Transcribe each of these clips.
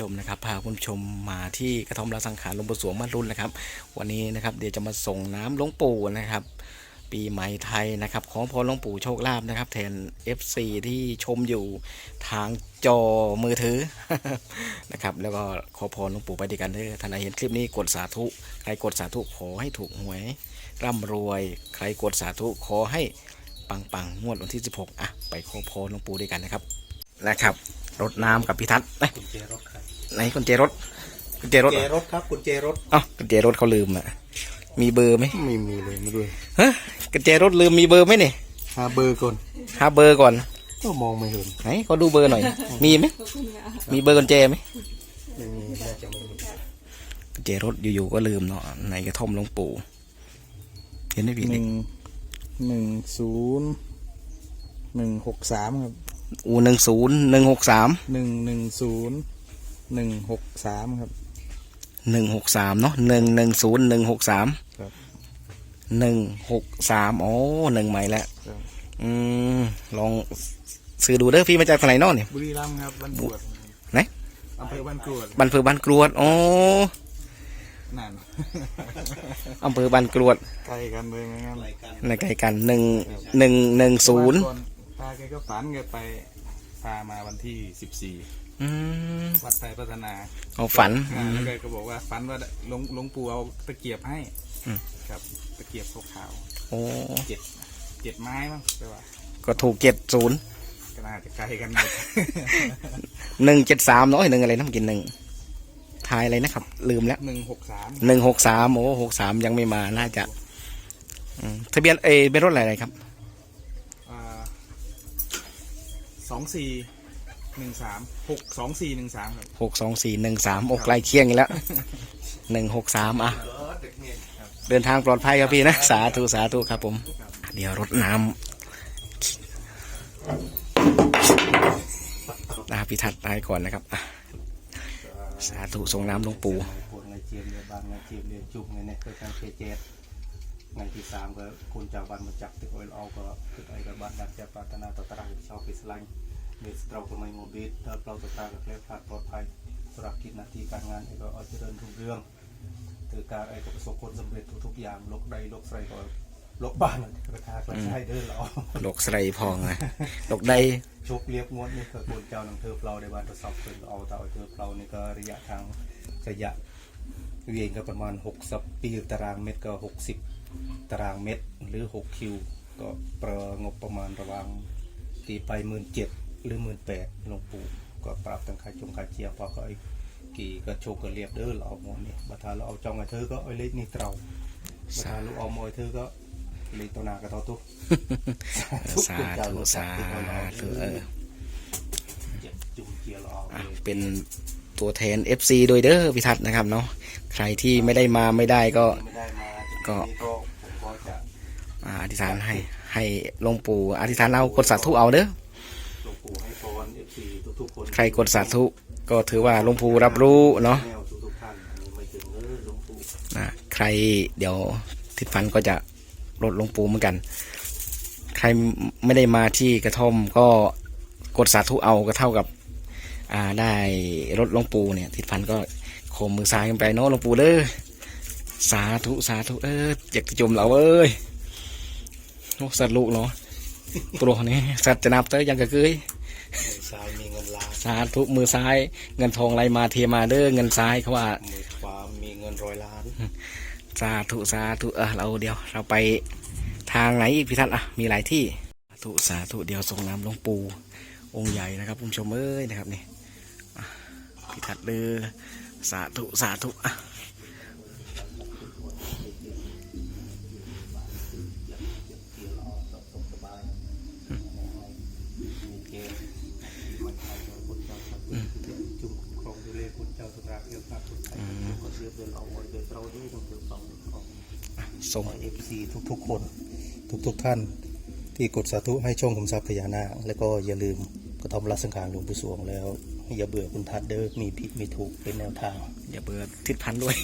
ชมนะครับพาคุณชมมาที่กระท่อมราสังขารหลวงปู่สวงบ้ารุ่นนะครับ วันนี้นะครับเดี๋ยวจะมาส่งน้ำหลวงปู่นะครับ ปีใหม่ไทยนะครับ ขอพรหลวงปู่โชคลาภนะครับ แทน FC ที่ชมอยู่ทางจอมือถือนะครับ แล้วก็ขอพรหลวงปู่ไปด้วยกันเด้อท่านใดเห็นคลิปนี้กดสาธุ ใครกดสาธุขอให้ถูกหวย ร่ำรวย ใครกดสาธุขอให้ปังปังๆงวดวันที่ 16อะไปขอพรหลวงปู่ด้วยกันนะครับนะครับรถน้ำกับพิทัศน์เอ้ ยกุญแจรถครับไหนกุญแจรถกุญแจรกุถญเหแจรอรถครับกุญแจรถเอ้ากุญแจรถเขาลืมอะมีเบอร์ไหมไม่มีเลยไม่ด้วยฮะกุญแจรถลืมมีเบอร์ไหมเนี่ยหาเบอร์ก่อนหาเบอร์ก่อนก็มองไม่เห็นไหนขอดูเบอร์หน่อย มีไหมมีเบอร์กุญแจไหมไม่มีน่าจะไม่มีกุญแจรถอยู่ๆก็ลืมเนาะในกระท่อมหลวงปู่เห็นไหมพี่หเด็นึ่กงหนึ่งศูนย์หนึ่งหกสามครับอูหนึ่งศูนย์หนึ่งหกสามหนึ่งหนึ่งศูนย์ หนึ่งหกสามครับหนึ่งหกสามเนาะหนึ่งหนึ่งศูนย์หนึ่งหกสามครับหนึ่งหกสามโอ้หนึ่งใหม่แล้วครับอืมลองซื้อดูเด้อพี่มาจากทางไหนเนาะเนี่ยบุรีรัมย์ครับบ้านกรวดไหนอำเภอบ้านกรวดบันเพือบ้านกรวดอ๋อนั่นอำเภอบ้านกรวดใกล้กันเลยไหมครับในใกล้กันหนึ่งหนึ่งหนึ่งศูนย์ก่อตาแกก็ฝันแกไปพามาวันที่สิบสี่ อืมวัดไทยพัฒนาเอาฝันอ่าแล้วแกก็บอกว่าฝันว่าหลวงหลวงปู่เอาตะเกียบให้อืม ครับตะเกียบขาวโอ้ๆเจ็ดเจ็ดไม้มั้งแปลว่าก็ถูกเจ็ดศูนย์ก็น่าจะใกล้กันหมด หนึ่งเจ็ดสามเนาะหนึ่งอะไรน้ำกินหนึ่งทายอะไรนะครับ ลืมแล้วหนึ่งหกสามหนึ่งหกสามโอ้หกสามยังไม่มาน่าจะอืมทะเบียนเอยเป็นรถอะไรครับ สองสี่ หนึ่งสามหกสองสี่หนึ่งสามครับหกสองสี่หนึ่งสามอกใกล้เคียงกันแล้วหนึ่งหกสามอะ เดินทางปลอดภัยครับพี่นะ สาธุ สาธุครับผม เดี๋ยวรถน้ำนาพิทัศน์ได้ก่อนนะครับอะสาธุส่งน้ำหลวงปู่ปวดไงเจียมเรือบางไงเจียมเรือจุกไงเนี่ยเคยการเคเจ็ดไงที่สามก็คุณจากวันมาจับตึกออยล์เอาก็ตึกไอ้ก็บ้านดักจะปรารถนาต่อตรังชาวพิสลัง เบสเราก็ไม่โมบิดถ้าเราต่อตรังก็เคลียร์พลาดปลอดภัยสำหรับกิจหนาทีการงานไอ้ก็เอาเจริญรุ่งเรืองถือการไอ้ก็ประสบผลสำเร็จทุกๆอย่างโลกใดโลกใส่ก็โลกบ้านนั่นกระทากระชายเดินเราโลกสไลพองนะโลกใดโชคเรียบงวดนี่คือคนเจ้าหนังเธอเราในบ้านทดสอบเพิ่นเอาเต่าเธอเรานี่ก็ระยะทางระยะเวียนก็ประมาณ60ปีตารางเมตรก็ 60 ตารางเมตรหรือ 6 คิว ก็ประงบประมาณระหวังตีไปหมื่นเจ็ด หรือหมื่นแปดหลวงปู่ก็ปรับตั้งค่าจงค่าเจียพอก็ไอ้กี่ก็โชคก็เรียบเด้อเราเอาหมดนี่บัดทาเราเอาจองไอ้เธอก็ไอ้เล็กนี่เตราบัดทาเราเอาหมอยเธอก็เล็กตัวหนากระเทอตุ๊กสาธุสาธุเออเจ็บจุ่มเจียเราเอาอะเลยเป็นตัวแทน FC โดยเด้อพิทัศน์นะครับเนาะใครที่ไม่ได้มาไม่ได้ก็ไม่ได้มาก็ทีนี้ก็ผมก็จะอ่าอธิษฐานให้ให้หลวงปู่อธิษฐานเอากดสาธุเอาเด้อ หลวงปู่ให้พรเอฟ ซีทุกๆคนใครกดสาธุก็ถือว่าหลวงปู่รับรู้เนาะแนวทุกๆท่านอันนี้ไม่ถึงเออหลวงปู่นะใครเดี๋ยวทิศพันธ์ก็จะลดหลวงปู่เหมือนกัน ใครไม่ได้มาที่กระท่อมก็กดสาธุเอาก็เท่ากับอ่าได้รถหลวงปู่เนี่ยทิศพันธ์ก็โคมมือซ้ายกันไปเนาะหลวงปู่เด้อสาธุสาธุเอออยากจะจมเราเอ้ยโอ้สัตว์ลูกเนาะปลวนี่สัตว์จะนับเตอยังกะเกย มือซ้ายมีเงินล้านสาธุมือซ้าย เงินทองไหลมาเทมาเด้อเงินซ้ายเขาว่ามือขวามีเงินร้อยล้านสาธุสาธุเออเราเดี๋ยวเราไปทางไหนอีกพี่ทัศน์อะมีหลายที่สาธุสาธุเดี๋ยวส่งน้ำหลวงปู่องค์ใหญ่นะครับคุณผู้ชมเอ้ยนะครับนี่อะพี่ทัศน์เด้อสาธุสาธุอะ ส่งเอฟซีทุกๆ คน ทุกๆ ท่านที่กดสาธุให้ช่องขุมทรัพย์พญานาคแล้วก็อย่าลืมกระทำรัสังขารหลวงปู่สวงแล้ว อย่าเบื่อคุณทัดเด้อมีผิดมีถูกเป็นแนวทาง อย่าเบื่อทิศพันธ์ด้วย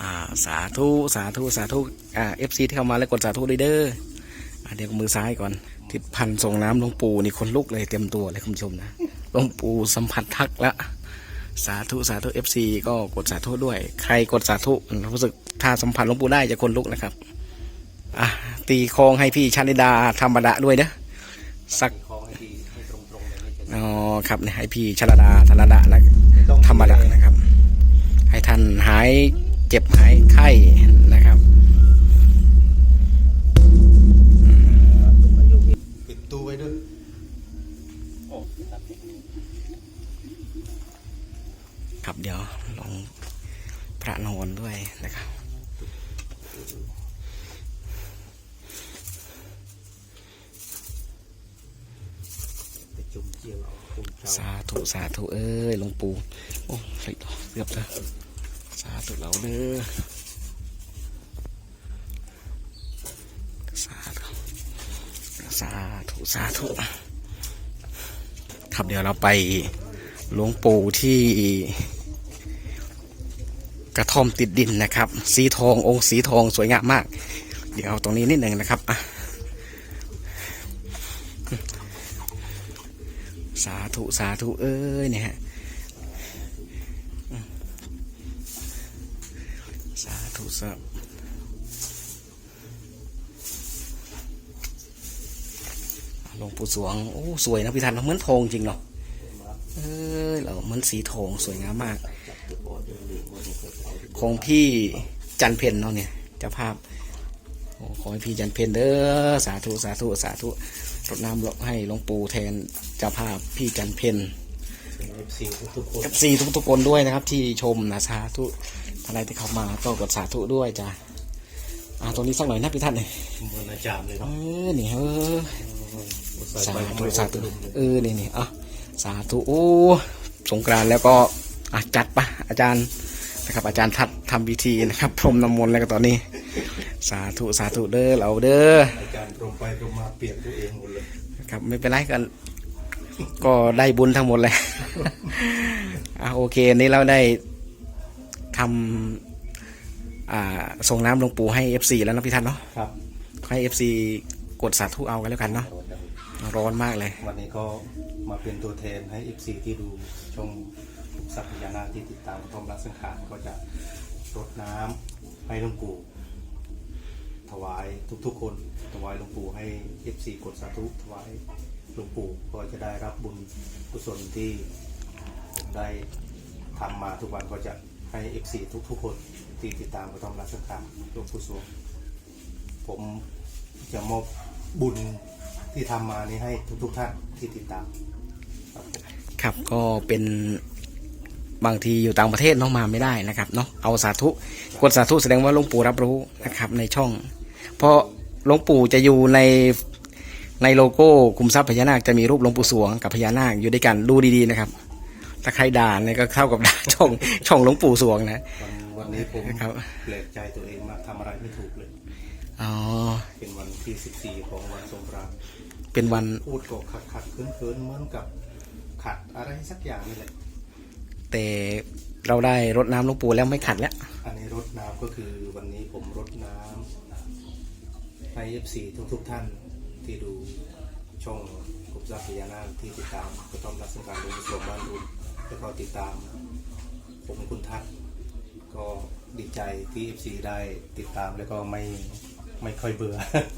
อ่าสาธุสาธุสาธุอ่าเอฟซีที่เข้ามาแล้วกดสาธุด้วยเด้ออ่าเดี๋ยวมือซ้ายก่อน ทิศพันธ์ส่งน้ำหลวงปู่นี่คนลุกเลยเต็มตัวเลยคุณผู้ชมนะหลวงปู่สัมผัสทักแล้ว สาธุสาธุเอฟซีก็กดสาธุด้วย ใครกดสาธุรู้สึกถ้าสัมผัสหลวงปู่ได้จะคนลุกนะครับอะตีคองให้พี่ชานิดาธรรมดาด้วยเด้อสักคล้องให้ดีให้ตรงๆแบบนี้จะอ๋อครับเนี่ยให้พี่ชลดาธนดานะไม่ต้องธรรมดานะครับ ให้ท่านหายเจ็บหายไข้ นอนด้วยนะครับไปจุ่มเจียวเอาคุณเจ้าสาธุสาธุเอ้ยหลวงปู่โอ้ใส่เกือบแล้วสาธุเราเด้อสาธุสาธุสาธุครับเดี๋ยวเราไปหลวงปู่ที่ กระท่อมติดดินนะครับ สีทององค์สีทองสวยงามมาก เดี๋ยวเอาตรงนี้นิดหนึ่งนะครับสาธุสาธุเอ้ยเนี่ยฮะสาธุสาธุหลวงปู่สวงโอ้สวยนะพี่ทันเหมือนทองจริงเนาะเอ้ยเราเหมือนสีทองสวยงามมาก ของพี่จันเพนเนาะเนี่ยเจ้าภาพโอ้ขอให้พี่จันเพนเด้อสาธุสาธุสาธุรดน้ำให้หลวงปู่แทนเจ้าภาพพี่จันเพนเอฟซีทุกๆคนกับซีทุกทุกๆคนด้วยนะครับ ที่ชมนะสาธุอะไรที่เขามาก็กดสาธุด้วยจ้ะอ่าตรงนี้สักหน่อยนะพี่ท่านเลยเหมือนอาจารย์เลยเอเนาะอนี่เออใส่สาไปธุไม่สาสาธุธุเออนี่นี่อะสาธุโอ้สงกรานต์แล้วก็อะจัดปะอาจารย์นะครับอาจารย์ทัด ทำพิธีนะครับพรมน้ำมนต์แล้วก็ตอนนี้ สาธุสาธุเด้อเราเด้ออาจารย์ตรงไปตรงมาเปลี่ยนตัวเองหมดเลยครับไม่เป็นไรกัน ก็ได้บุญทั้งหมดเลยอะโอเคนี่เราได้ทำอ่าส่งน้ำหลวงปู่ให้เอฟซีแล้วนะพี่ท่านเนาะครับให้เอฟซีกดสาธุเอากันแล้วกันเนาะร้อนมากเลย วันนี้ก็มาเป็นตัวแทนให้เอฟซีที่ดูช่องสัพยานาคที่ติดตามทอมรักสังขารก็จะ รดน้ำให้หลวงปู่ถวายทุกๆ คน ถวายหลวงปู่ให้เอฟซีกดสาธุถวายหลวงปู่ก็จะได้รับบุญกุศลที่ได้ทำมาทุกวันก็จะให้เอฟซีทุก ๆ คนที่ติดตามกระทอมรัการหลวงปู่สวงผมจะมอบบุญที่ทำมานี้ให้ทุก ๆ ท่านที่ติดตามครับก็เป็น บางทีอยู่ต่างประเทศเน้องมาไม่ได้นะครับเนาะเอาสาธุกดสาธุแสดงว่าหลวงปู่รับรู้นะครับในช่อง เพราะหลวงปู่จะอยู่ในในโลโก้คุมทรัพย์พญานาคจะมีรูปหลวงปู่สวงกับพญานาคอยู่ด้วยกันดูดีๆนะครับถ้าใครด่าเนี่ยก็เข้ากับด่าช่องช่องหลวงปู่สวงนะวันวันนี้ผมครับแปลกใจตัวเองมากทำอะไรไม่ถูกเลยอ๋อเป็นวันที่14ของวันสงกรานต์เป็นวันพูดก็ขัดขัดเคินเคินเหมือนกับขัดอะไรสักอย่างนี่แหละ แต่เราได้รดน้ำหลวงปู่แล้วไม่ขัดแล้ว อันนี้รดน้ำก็คือวันนี้ผมรดน้ำให้ FC ทุกทุกๆท่านที่ดูช่องกุบซับพญานาคที่ติดตามกระต้อมรักสังการลุงสวงบ้านรุนแล้วก็ติดตาม ผมคุณทัศน์ก็ดีใจที่ FC ได้ติดตามแล้วก็ไม่ไม่ค่อยเบื่อ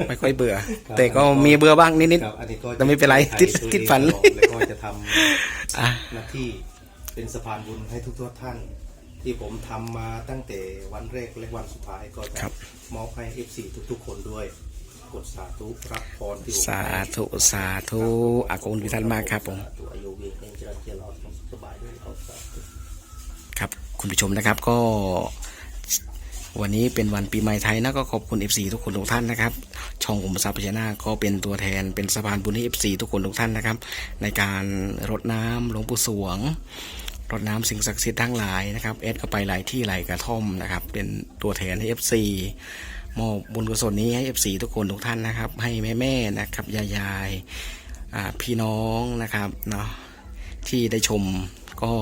ไม่ค่อยเบื่อครับแต่ก็มีเบื่อบ้างนิดครับอันนี้ก็แต่ไม่เป็นไรจะติดถ่ายติดฝันตัวเองตลอแล้วก็จะทๆอะำหน้าที่ เป็นสะพานบุญให้ทุกทุกๆท่าน ที่ผมทำมาตั้งแต่วันแรกและวันสุดท้ายก็จะครับ มอบให้ FC ทุกๆ คนด้วย กดสาธุรับพรที่ผมสาธุสาธุอากงพิทันมากครับผม ตัวอายุเวียนเป็นเจริญเจริญเอาสบายด้วยเอาสาธุครับคุณผู้ชมนะครับก็ วันนี้เป็นวันปีใหม่ไทยนะก็ขอบคุณ FC ทุกคนทุกท่านนะครับ ช่องผมทรัพย์พญานาคก็เป็นตัวแทนเป็นสะพานบุญให้ FC ทุกคนทุกท่านนะครับ ในการรดน้ำหลวงปู่สวงรดน้ำสิ่งศักดิ์สิทธิ์ทั้งหลายนะครับเอสก็ไปหลายที่หลายกระท่อมนะครับ เป็นตัวแทนให้ FC มอบบุญกุศลนี้ให้ FC ทุกคนทุกท่านนะครับ ให้แม่ๆนะครับยายายๆพี่น้องนะครับเนาะที่ได้ชมก็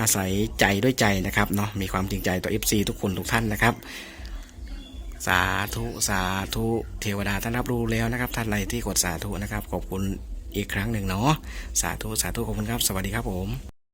อาศัยใจด้วยใจนะครับเนาะมีความจริงใจต่อ FC ทุกคนทุกท่านนะครับ สาธุสาธุเทวดาท่านรับรู้แล้วนะครับ ท่านใดที่กดสาธุนะครับ ขอบคุณอีกครั้งหนึ่งเนาะสาธุสาธุขอบคุณครับ สวัสดีครับผม